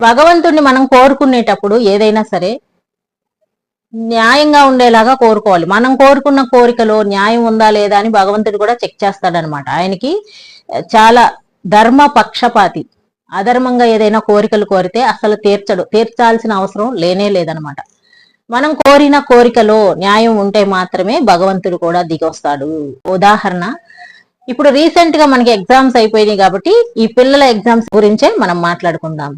భగవంతుణ్ణి మనం కోరుకునేటప్పుడు ఏదైనా సరే న్యాయంగా ఉండేలాగా కోరుకోవాలి. మనం కోరుకున్న కోరికలో న్యాయం ఉందా లేదా అని భగవంతుడు కూడా చెక్ చేస్తాడనమాట ఆయనకి చాలా ధర్మ పక్షపాతి. అధర్మంగా ఏదైనా కోరికలు కోరితే అసలు తీర్చడు. తీర్చాల్సిన అవసరం లేనే లేదనమాట మనం కోరిన కోరికలో న్యాయం ఉంటే మాత్రమే భగవంతుడు కూడా దిగొస్తాడు. ఉదాహరణ ఇప్పుడు రీసెంట్గా మనకి ఎగ్జామ్స్ అయిపోయినాయి కాబట్టి ఈ పిల్లల ఎగ్జామ్స్ గురించే మనం మాట్లాడుకుందాం.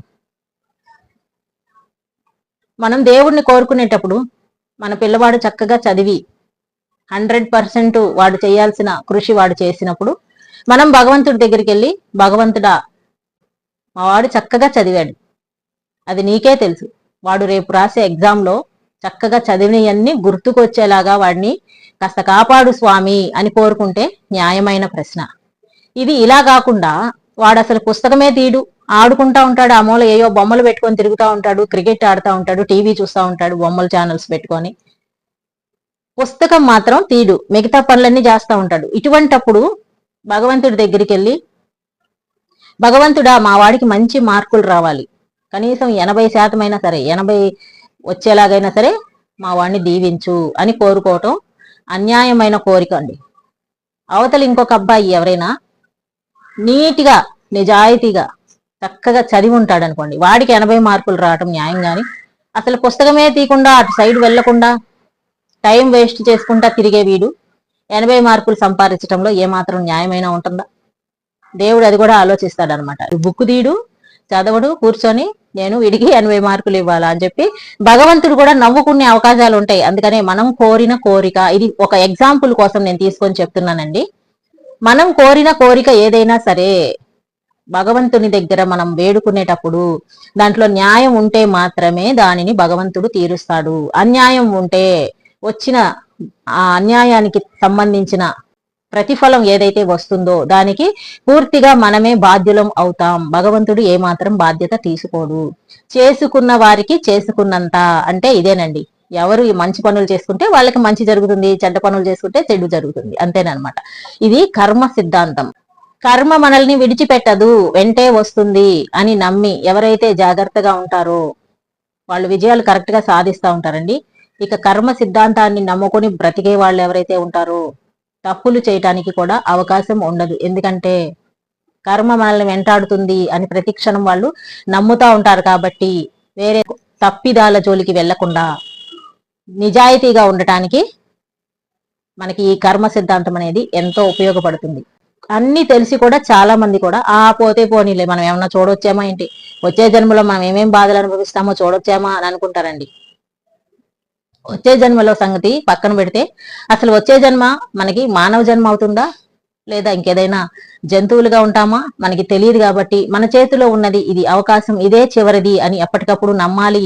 మనం దేవుణ్ణి కోరుకునేటప్పుడు మన పిల్లవాడు చక్కగా చదివి హండ్రెడ్ పర్సెంట్ వాడు చేయాల్సిన కృషి వాడు చేసినప్పుడు మనం భగవంతుడి దగ్గరికి వెళ్ళి భగవంతుడా మా వాడు చక్కగా చదివాడు. అది నీకే తెలుసు. వాడు రేపు రాసే ఎగ్జామ్లో చక్కగా చదివినవన్నీ గుర్తుకొచ్చేలాగా వాడిని కాస్త కాపాడు స్వామి అని కోరుకుంటే న్యాయమైన ప్రశ్న. ఇది ఇలా కాకుండా వాడు అసలు పుస్తకమే తీడు ఆడుకుంటా ఉంటాడు ఆ మూల ఏయో బొమ్మలు పెట్టుకొని తిరుగుతూ ఉంటాడు క్రికెట్ ఆడుతూ ఉంటాడు టీవీ చూస్తూ ఉంటాడు బొమ్మల ఛానల్స్ పెట్టుకొని. పుస్తకం మాత్రం తీడు మిగతా పనులన్నీ చేస్తూ ఉంటాడు. ఇటువంటప్పుడు భగవంతుడి దగ్గరికి వెళ్ళి భగవంతుడా మా వాడికి మంచి మార్కులు రావాలి. కనీసం ఎనభై శాతం అయినా సరే ఎనభై వచ్చేలాగైనా సరే మా వాడిని దీవించు అని కోరుకోవటం అన్యాయమైన కోరిక అండి. అవతల ఇంకొక అబ్బాయి ఎవరైనా నీట్గా నిజాయితీగా చక్కగా చదివి ఉంటాడు అనుకోండి వాడికి ఎనభై మార్కులు రావటం న్యాయం కానీ అసలు పుస్తకమే తీయకుండా అటు సైడ్ వెళ్ళకుండా టైం వేస్ట్ చేసుకుంటా తిరిగే వీడు ఎనభై మార్కులు సంపాదించడంలో ఏమాత్రం న్యాయమైనా ఉంటుందా? దేవుడు అది కూడా ఆలోచిస్తాడనమాట. బుక్ తీడు చదవడు కూర్చొని నేను వీడికి ఎనభై మార్కులు ఇవ్వాలా అని చెప్పి భగవంతుడు కూడా నవ్వుకునే అవకాశాలు ఉంటాయి. అందుకనే మనం కోరిన కోరిక ఇది ఒక ఎగ్జాంపుల్ కోసం నేను తీసుకొని చెప్తున్నానండి. మనం కోరిన కోరిక ఏదైనా సరే భగవంతుని దగ్గర మనం వేడుకునేటప్పుడు దాంట్లో న్యాయం ఉంటే మాత్రమే దానిని భగవంతుడు తీరుస్తాడు. అన్యాయం ఉంటే వచ్చిన ఆ అన్యాయానికి సంబంధించిన ప్రతిఫలం ఏదైతే వస్తుందో దానికి పూర్తిగా మనమే బాధ్యులం అవుతాం. భగవంతుడు ఏమాత్రం బాధ్యత తీసుకోడు. చేసుకున్న వారికి చేసుకున్నంత అంటే ఇదేనండి. ఎవరు మంచి పనులు చేసుకుంటే వాళ్ళకి మంచి జరుగుతుంది చెడ్డ పనులు చేసుకుంటే చెడు జరుగుతుంది. అంతేనమాట ఇది కర్మ సిద్ధాంతం. కర్మ మనల్ని విడిచిపెట్టదు వెంటే వస్తుంది అని నమ్మి ఎవరైతే జాగ్రత్తగా ఉంటారో వాళ్ళు విజయాలు కరెక్ట్గా సాధిస్తూ ఉంటారండి. ఇక కర్మ సిద్ధాంతాన్ని నమ్ముకొని బ్రతికే వాళ్ళు ఎవరైతే ఉంటారో తప్పులు చేయటానికి కూడా అవకాశం ఉండదు. ఎందుకంటే కర్మ మనల్ని వెంటాడుతుంది అని ప్రతిక్షణం వాళ్ళు నమ్ముతా ఉంటారు కాబట్టి వేరే తప్పిదాల జోలికి వెళ్ళకుండా నిజాయితీగా ఉండటానికి మనకి ఈ కర్మ సిద్ధాంతం అనేది ఎంతో ఉపయోగపడుతుంది. అన్ని తెలిసి కూడా చాలా మంది కూడా ఆ పోతే పోనీలే మనం ఏమన్నా చూడొచ్చామా ఏంటి? వచ్చే జన్మలో మనం ఏమేం బాధలు అనుభవిస్తామో చూడొచ్చామా అని అనుకుంటారండి. వచ్చే జన్మలో సంగతి పక్కన పెడితే అసలు వచ్చే జన్మ మనకి మానవ జన్మ అవుతుందా? లేదా ఇంకేదైనా జంతువులుగా ఉంటామా? మనకి తెలియదు కాబట్టి మన చేతిలో ఉన్నది ఇది అవకాశం ఇదే చివరిది అని ఎప్పటికప్పుడు నమ్మాలి.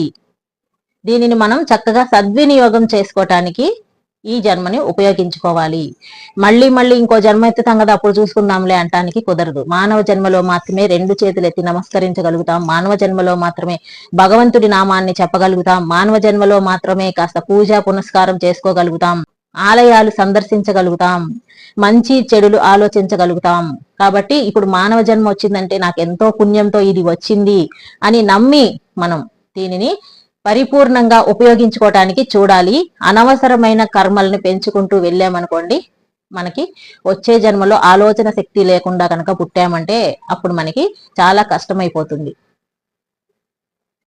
దీనిని మనం చక్కగా సద్వినియోగం చేసుకోవటానికి ఈ జన్మని ఉపయోగించుకోవాలి. మళ్ళీ మళ్ళీ ఇంకో జన్మ ఎత్తుతాం కదా అప్పుడు చూసుకుందాంలే అంటానికి కుదరదు. మానవ జన్మలో మాత్రమే రెండు చేతులు ఎత్తి నమస్కరించగలుగుతాం. మానవ జన్మలో మాత్రమే భగవంతుడి నామాన్ని చెప్పగలుగుతాం. మానవ జన్మలో మాత్రమే కాస్త పూజ పునస్కారం చేసుకోగలుగుతాం. ఆలయాలు సందర్శించగలుగుతాం. మంచి చెడులు ఆలోచించగలుగుతాం. కాబట్టి ఇప్పుడు మానవ జన్మ వచ్చిందంటే నాకు ఎంతో పుణ్యంతో ఇది వచ్చింది అని నమ్మి మనం దీనిని పరిపూర్ణంగా ఉపయోగించుకోవటానికి చూడాలి. అనవసరమైన కర్మల్ని పెంచుకుంటూ వెళ్ళామనుకోండి మనకి వచ్చే జన్మలో ఆలోచన శక్తి లేకుండా కనుక పుట్టామంటే అప్పుడు మనకి చాలా కష్టమైపోతుంది.